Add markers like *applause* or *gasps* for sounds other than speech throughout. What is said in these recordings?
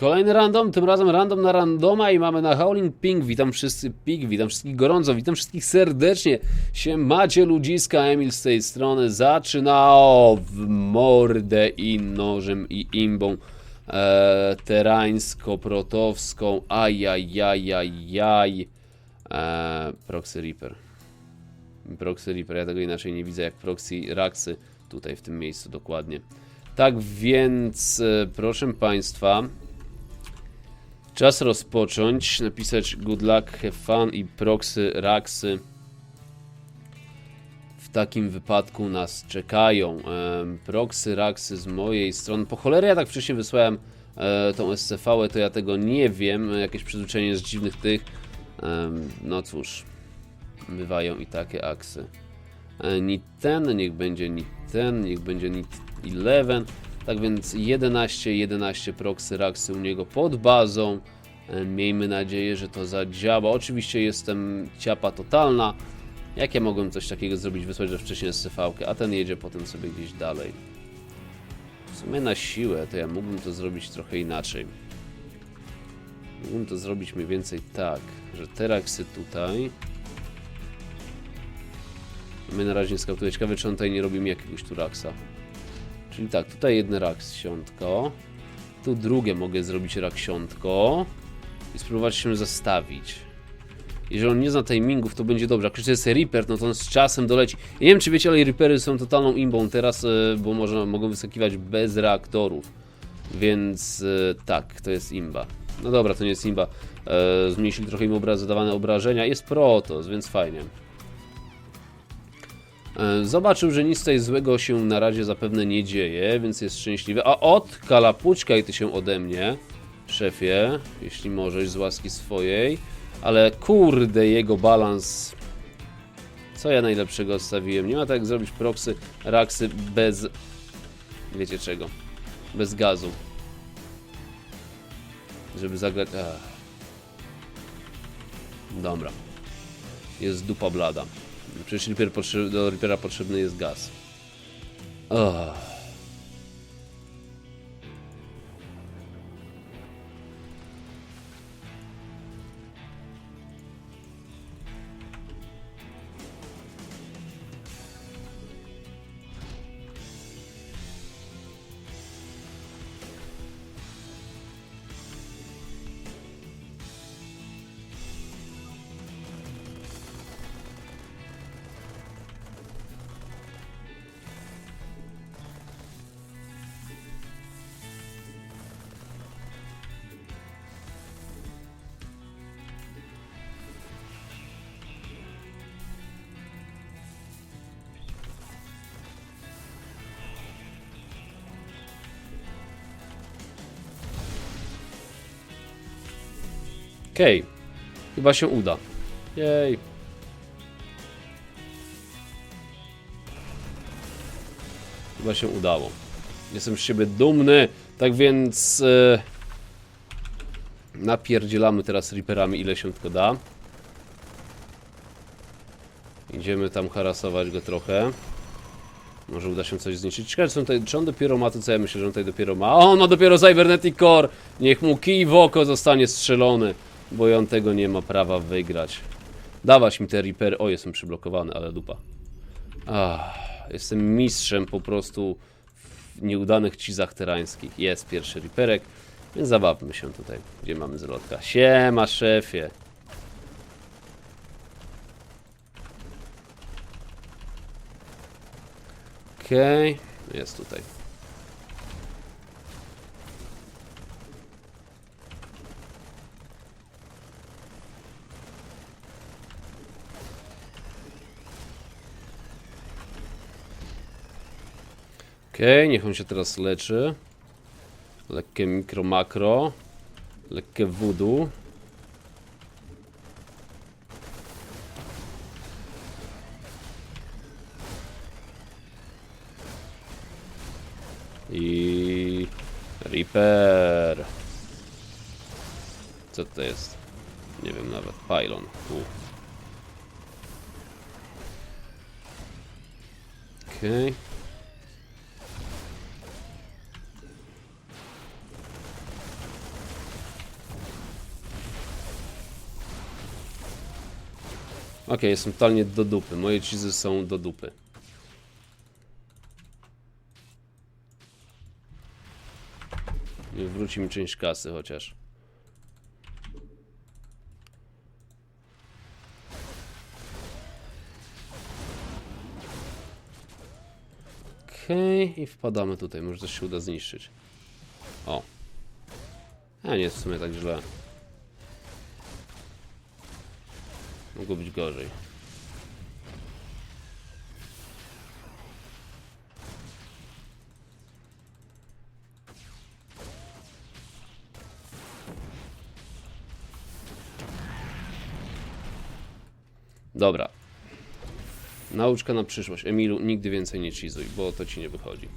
Kolejny random, tym razem random na randoma i mamy na Howling Pink. Witam wszyscy Pink, witam wszystkich gorąco, witam wszystkich serdecznie. Się macie ludziska, Emil z tej strony. Zaczyna o, w mordę i nożem i imbą e, terańsko-protowską. Ajajajajaj. E, Proxy Reaper. Proxy Reaper, ja tego inaczej nie widzę jak Proxy Raxy. Tutaj w tym miejscu dokładnie. Tak więc, e, proszę Państwa, czas rozpocząć, napisać good luck, have fun i proxy, raxy w takim wypadku nas czekają. Em, Proxy, raxy z mojej strony, po cholerę ja tak wcześniej wysłałem e, tą SCV, to ja tego nie wiem, jakieś przyzwyczajenie z dziwnych tych, Em, no cóż, bywają i takie aksy. E, Ni ten, niech będzie ni ten, niech będzie ni 11. Tak więc 11, 11 proxy raksy u niego pod bazą. E, Miejmy nadzieję, że to zadziała. Oczywiście jestem ciapa totalna. Jak ja mogłem coś takiego zrobić, wysłać że wcześniej SCV, a ten jedzie potem sobie gdzieś dalej. W sumie na siłę, to ja mógłbym to zrobić trochę inaczej. Mógłbym to zrobić mniej więcej tak, że te raksy tutaj. My na razie nie skautuję. Ciekawe, czy on tutaj nie robi mi jakiegoś tu raksa. Czyli tak, tutaj jedne raksiątko. Tu drugie mogę zrobić raksiątko. I spróbować się zastawić. Jeżeli on nie zna timingów, to będzie dobrze. Jak to jest Reaper, no to on z czasem doleci. Ja nie wiem, czy wiecie, ale Reapery są totalną imbą teraz, e, bo można, mogą wyskakiwać bez reaktorów. Więc e, tak, to jest imba. No dobra, to nie jest imba. E, zmniejszyli trochę im obraz, zadawane obrażenia. Jest Protos, więc fajnie. E, Zobaczył, że nic tutaj złego się na razie zapewne nie dzieje, więc jest szczęśliwy. A od kalapuczkaj ty się ode mnie, szefie, jeśli możesz, z łaski swojej. Ale kurde, jego balans. Co ja najlepszego odstawiłem? Nie ma tak zrobić proxy, raksy bez. Wiecie czego? Bez gazu. Żeby zagrać. Dobra. Jest dupa blada. Przecież do Reapera potrzebny jest gaz. Oh. Okej. Chyba się uda. Jej. Chyba się udało. Jestem z siebie dumny. Tak więc... E, napierdzielamy teraz Reaperami ile się tylko da. Idziemy tam harasować go trochę. Może uda się coś zniszczyć. Ciekawe, czy, tutaj, czy on dopiero ma to, co ja myślę, że on tutaj dopiero ma. O, ma dopiero Cybernetic Core! Niech mu kij w oko zostanie strzelony, bo on tego nie ma prawa wygrać. Dawać mi te Reaper. O, jestem przyblokowany, ale dupa. Ach, jestem mistrzem po prostu w nieudanych cizach terańskich. Jest pierwszy Reaperek, więc zabawmy się tutaj. Gdzie mamy zlotka? Siema, szefie. Okej, jest tutaj. Okej, niech on się teraz leczy. Lekkie mikro, makro. Lekkie voodoo. I Reaper. Co to jest? Nie wiem nawet. Pylon. U. Okej. Okej, jestem totalnie do dupy. Moje cheesy są do dupy. I Wróci mi część kasy chociaż. Okej, i wpadamy tutaj. Może coś się uda zniszczyć. O. A nie jest w sumie tak źle. Mogło być gorzej. Dobra. Nauczka na przyszłość. Emilu, nigdy więcej nie cheezuj, bo to ci nie wychodzi.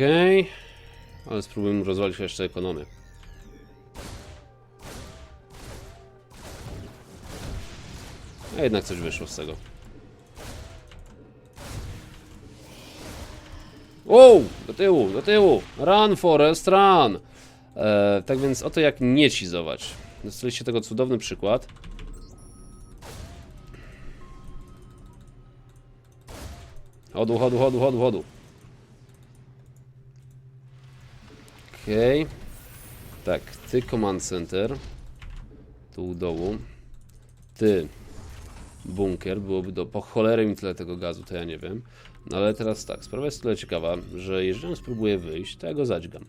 Okej. Ale spróbujmy rozwalić jeszcze ekonomię. A jednak coś wyszło z tego. Wow! Do tyłu, do tyłu! Run, Forest, run! E, tak więc oto jak nie cizować. Dostaliście tego cudowny przykład. Chodu, chodu, chodu, chodu, chodu. Okej. Tak, ty command center. Tu u dołu. Ty bunkier. Byłoby do... Po cholerę mi tyle tego gazu, to ja nie wiem. No ale teraz tak, sprawa jest tyle ciekawa, że jeżeli on spróbuje wyjść, to ja go zadźgam.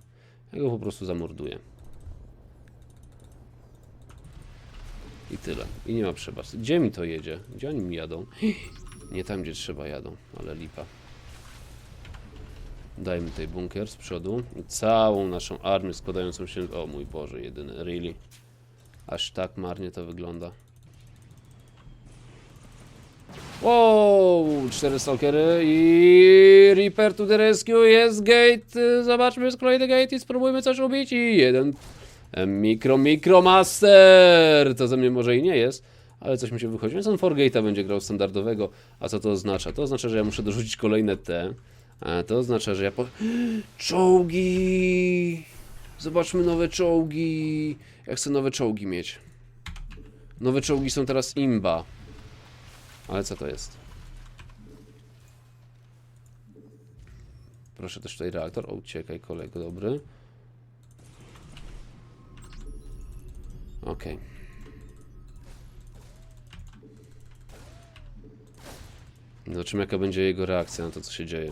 Ja go po prostu zamorduję. I tyle. I nie ma przebacz. Gdzie mi to jedzie? Gdzie oni mi jadą? *gasps* Nie tam, gdzie trzeba jadą, ale lipa. Dajmy tutaj bunkier z przodu i całą naszą armię składającą się... O mój Boże, jedyny, really? Aż tak marnie to wygląda. Wow, cztery stalkery i Reaper to the rescue, jest gate, zobaczmy, jest kolejny gate i spróbujmy coś ubić. I jeden mikro, mikro master, to ze mnie może i nie jest, ale coś mi się wychodzi, więc on for gate'a będzie grał standardowego, a co to oznacza? To oznacza, że ja muszę dorzucić kolejne T, a to oznacza, że ja po... Czołgi! Zobaczmy nowe czołgi, ja chcę nowe czołgi mieć. Nowe czołgi są teraz imba. Ale co to jest? Proszę też tutaj reaktor. O, uciekaj, kolego, dobry. Okej. Zobaczymy, jaka będzie jego reakcja na to, co się dzieje.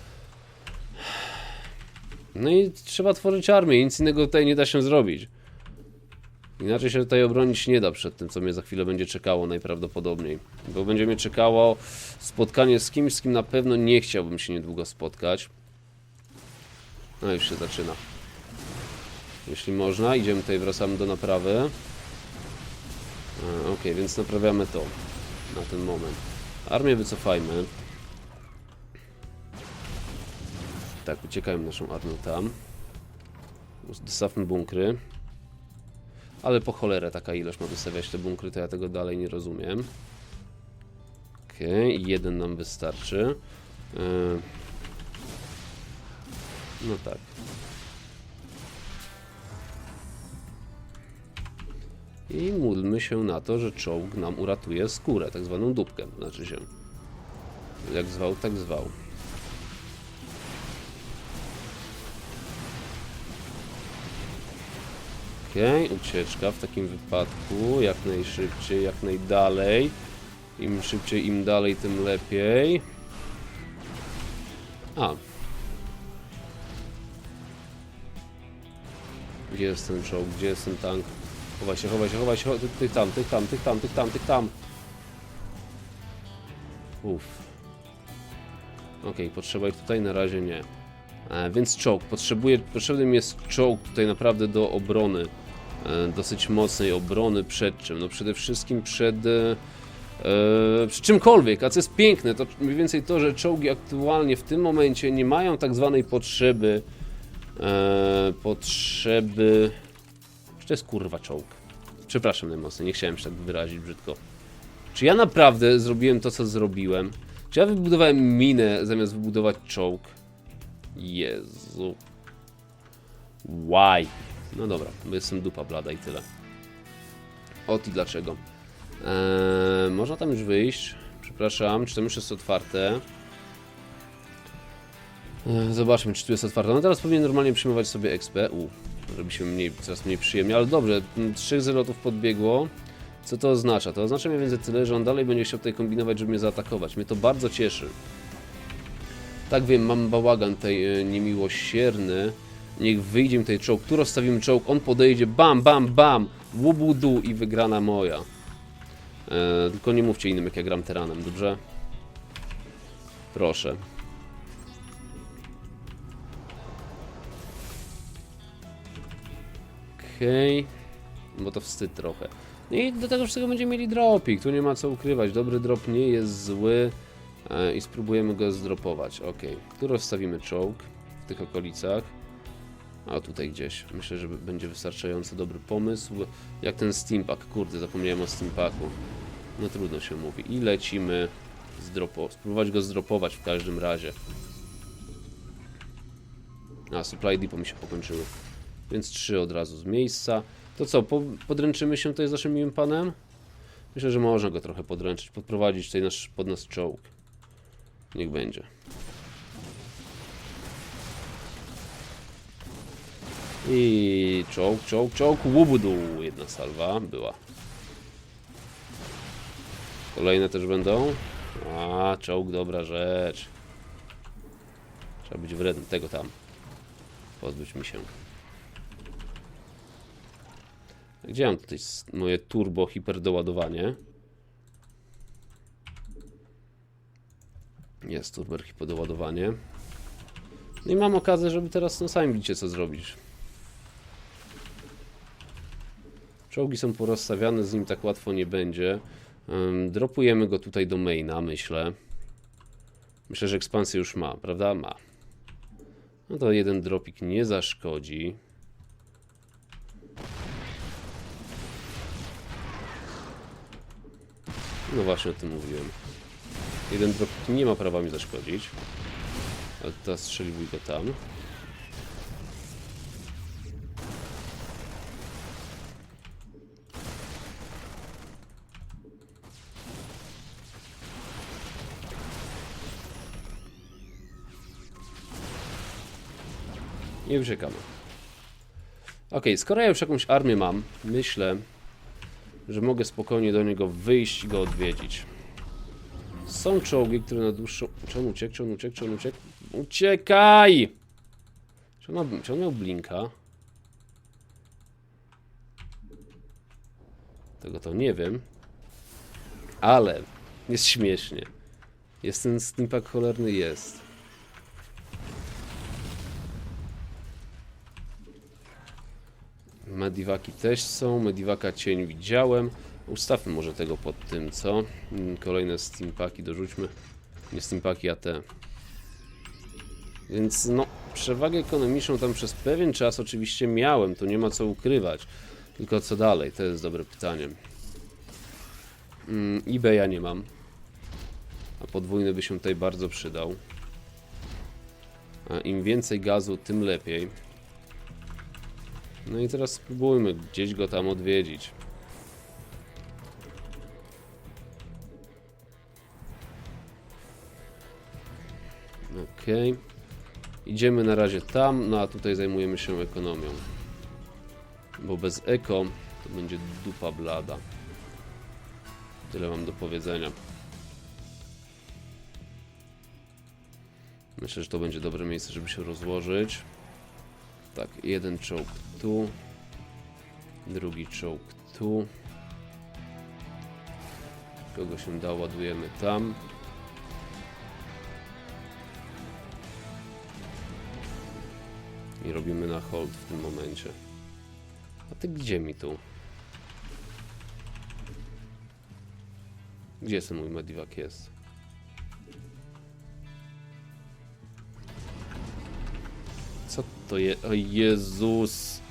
No i trzeba tworzyć armię, nic innego tutaj nie da się zrobić. Inaczej się tutaj obronić nie da przed tym, co mnie za chwilę będzie czekało najprawdopodobniej. Bo będzie mnie czekało spotkanie z kimś, z kim na pewno nie chciałbym się niedługo spotkać. No już się zaczyna. Jeśli można, idziemy tutaj, wracamy do naprawy. Ok, więc naprawiamy to na ten moment. Armię wycofajmy. Tak, uciekajmy naszą armią tam. Dostawmy bunkry. Ale po cholerę taka ilość ma wystawiać te bunkry, to ja tego dalej nie rozumiem. Okej, jeden nam wystarczy. Yy. No tak. I módlmy się na to, że czołg nam uratuje skórę, tak zwaną dupkę, znaczy się. Jak zwał, tak zwał. Okej, ucieczka w takim wypadku, jak najszybciej, jak najdalej. Im szybciej, im dalej, tym lepiej. A. Gdzie jest ten czołg, gdzie jest ten tank? Chowaj się, chowaj się, chowaj się, tych, tych tam, tych tam, tych tam, tych tam, tych tam. Uff. Okej, potrzeba ich tutaj na razie nie. E, więc czołg. Potrzebuję, potrzebny mi jest czołg tutaj naprawdę do obrony. E, dosyć mocnej obrony przed czym? No przede wszystkim przed... E, e, przy czymkolwiek, a co jest piękne, to mniej więcej to, że czołgi aktualnie w tym momencie nie mają tak zwanej potrzeby potrzeby... Czy to jest kurwa czołg? Przepraszam najmocniej, nie chciałem się tak wyrazić brzydko. Czy ja naprawdę zrobiłem to, co zrobiłem? Czy ja wybudowałem minę zamiast wybudować czołg? Jezu. Why? No dobra, bo jestem dupa blada i tyle. Ot i dlaczego. Eee, można tam już wyjść. Przepraszam, czy tam już jest otwarte? Eee, zobaczmy, czy tu jest otwarte. No teraz powinien normalnie przyjmować sobie XP. U, robi się mniej, coraz mniej przyjemnie, ale dobrze. Trzech zelotów podbiegło. Co to oznacza? To oznacza mniej więcej tyle, że on dalej będzie chciał tutaj kombinować, żeby mnie zaatakować. Mnie to bardzo cieszy. Tak wiem, mam bałagan tej e, niemiłosierny. Niech wyjdzie mi tutaj czołg. Tu rozstawimy czołg, on podejdzie, bam, bam, bam, łubudu i wygrana moja. E, tylko nie mówcie innym, jak ja gram teranem, dobrze? Proszę. Okej. Bo to wstyd trochę. No i do tego wszystkiego będziemy mieli dropik. Tu nie ma co ukrywać. Dobry drop nie jest zły. E, I spróbujemy go zdropować. Ok. Tu rozstawimy czołg w tych okolicach. A tutaj gdzieś. Myślę, że będzie wystarczająco dobry pomysł. Jak ten steampack. Kurde, zapomniałem o steampacku. No trudno się mówi. I lecimy zdropo spróbować go zdropować w każdym razie. A, supply depot mi się pokończyły. Więc trzy od razu z miejsca. To co, po, podręczymy się tutaj z naszym miłym panem? Myślę, że można go trochę podręczyć, podprowadzić tutaj nasz, pod nas czołg. Niech będzie. I czołg, czołg, czołg, łubudu. Jedna salwa była. Kolejne też będą. A, czołg, dobra rzecz. Trzeba być wredny. Tego tam. Pozbyć mi się. Gdzie mam tutaj moje turbo hiperdoładowanie? Jest turbo hiperdoładowanie. No i mam okazję, żeby teraz no sami widzicie co zrobić. Czołgi są porozstawiane, z nim tak łatwo nie będzie. Dropujemy go tutaj do maina, myślę. Myślę, że ekspansję już ma, prawda? Ma. No to jeden dropik nie zaszkodzi. No właśnie o tym mówiłem. Jeden dropik nie ma prawa mi zaszkodzić. Ale teraz strzeliwuj go tam. I uciekamy. Ok, skoro ja już jakąś armię mam, myślę, że mogę spokojnie do niego wyjść i go odwiedzić. Są czołgi, które na dłuższą... Czy on uciekł? Czy on uciekł? Czy on uciekł? Uciekaj! Czy on, czy on miał blinka? Tego to nie wiem. Ale jest śmiesznie. Jest ten steampack cholerny? Jest. Mediwaki też są. Mediwaka cień widziałem. Ustawmy może tego pod tym, co? Mm, Kolejne steampaki dorzućmy. Nie steampaki, a te. Więc no, przewagę ekonomiczną tam przez pewien czas oczywiście miałem, tu nie ma co ukrywać. Tylko co dalej? To jest dobre pytanie. Mm, eBaya nie mam. A podwójny by się tutaj bardzo przydał. A im więcej gazu, tym lepiej. No i teraz spróbujmy gdzieś go tam odwiedzić. Okej. Idziemy na razie tam, no a tutaj zajmujemy się ekonomią. Bo bez eko to będzie dupa blada. Tyle mam do powiedzenia. Myślę, że to będzie dobre miejsce, żeby się rozłożyć. Tak, jeden czołg tu, drugi czołg tu. Kogo się da, ładujemy tam. I robimy na hold w tym momencie. A ty gdzie mi tu? Gdzie ten mój mediwak jest? Co to jest? O Jezus!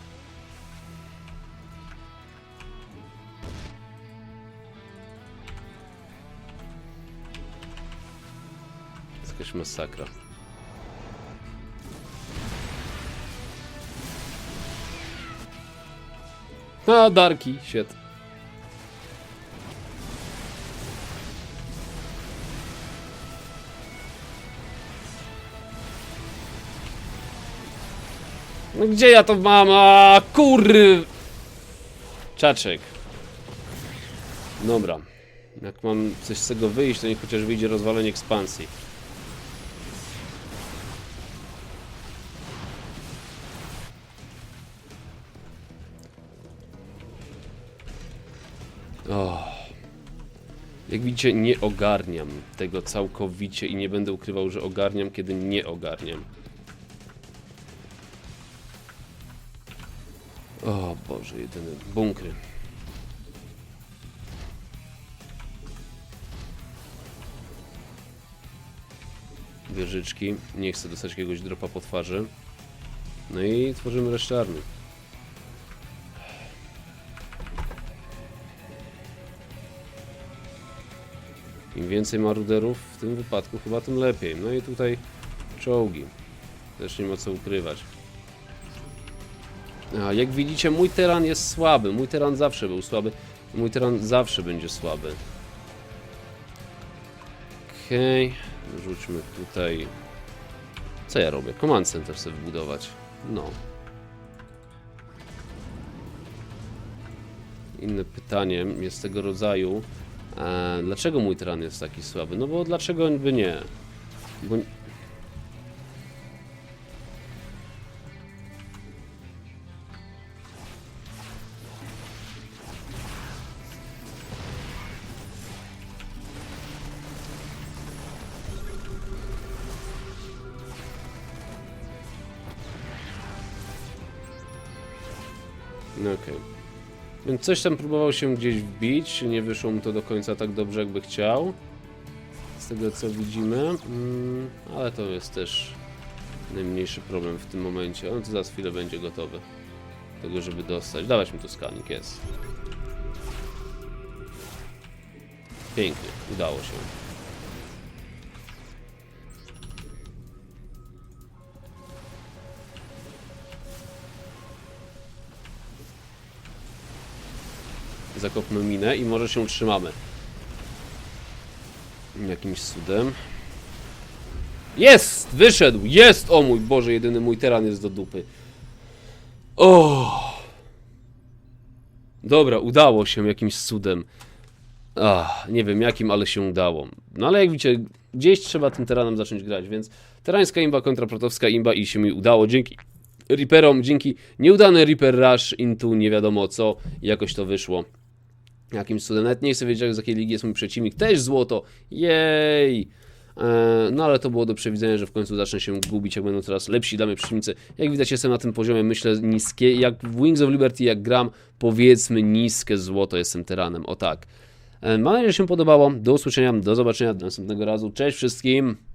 Jest jakaś masakra. A, Darki, świetnie. Gdzie ja to mam? A, kurry! Czaczek. Dobra. Jak mam coś z tego wyjść, to niech chociaż wyjdzie rozwalenie ekspansji. O. Jak widzicie, nie ogarniam tego całkowicie i nie będę ukrywał, że ogarniam, kiedy nie ogarniam. O Boże, jedyny bunkry. Wieżyczki. Nie chcę dostać jakiegoś dropa po twarzy. No i tworzymy resztę armii. Im więcej maruderów w tym wypadku, chyba tym lepiej. No i tutaj czołgi. Też nie ma co ukrywać. A, jak widzicie, mój teran jest słaby. Mój teran zawsze był słaby. Mój teran zawsze będzie słaby. Okej. Rzućmy tutaj... Co ja robię? Command Center chcę wybudować. No. Inne pytanie jest tego rodzaju. E, dlaczego mój teran jest taki słaby? No bo dlaczego by nie? Bo... coś tam próbował się gdzieś wbić, nie wyszło mu to do końca tak dobrze, jakby chciał. Z tego co widzimy, mm, ale to jest też najmniejszy problem w tym momencie. On to za chwilę będzie gotowy. do Tego, żeby dostać. Dawać mi tu skanik, jest. Pięknie, udało się. Zakopmy minę i może się utrzymamy. Jakimś cudem. Jest! Wyszedł! Jest! O mój Boże, jedyny mój teran jest do dupy. O! Dobra, udało się jakimś cudem. Ach, nie wiem jakim, ale się udało. No ale jak widzicie, gdzieś trzeba tym teranem zacząć grać, więc terańska imba kontra protowska imba i się mi udało dzięki Reaperom, dzięki nieudany Reaper Rush into nie wiadomo co, jakoś to wyszło. Jakimś cudem, nawet nie chcę wiedzieć z jakiej ligi jest mój przeciwnik, też złoto, jej! E, No ale to było do przewidzenia, że w końcu zacznę się gubić, jak będą coraz lepsi dla mnie przeciwnicy. Jak widać jestem na tym poziomie, myślę niskie, jak w Wings of Liberty, jak gram, powiedzmy niskie złoto, jestem tyranem, o tak. E, Mam nadzieję, że się podobało, do usłyszenia, do zobaczenia do następnego razu, cześć wszystkim!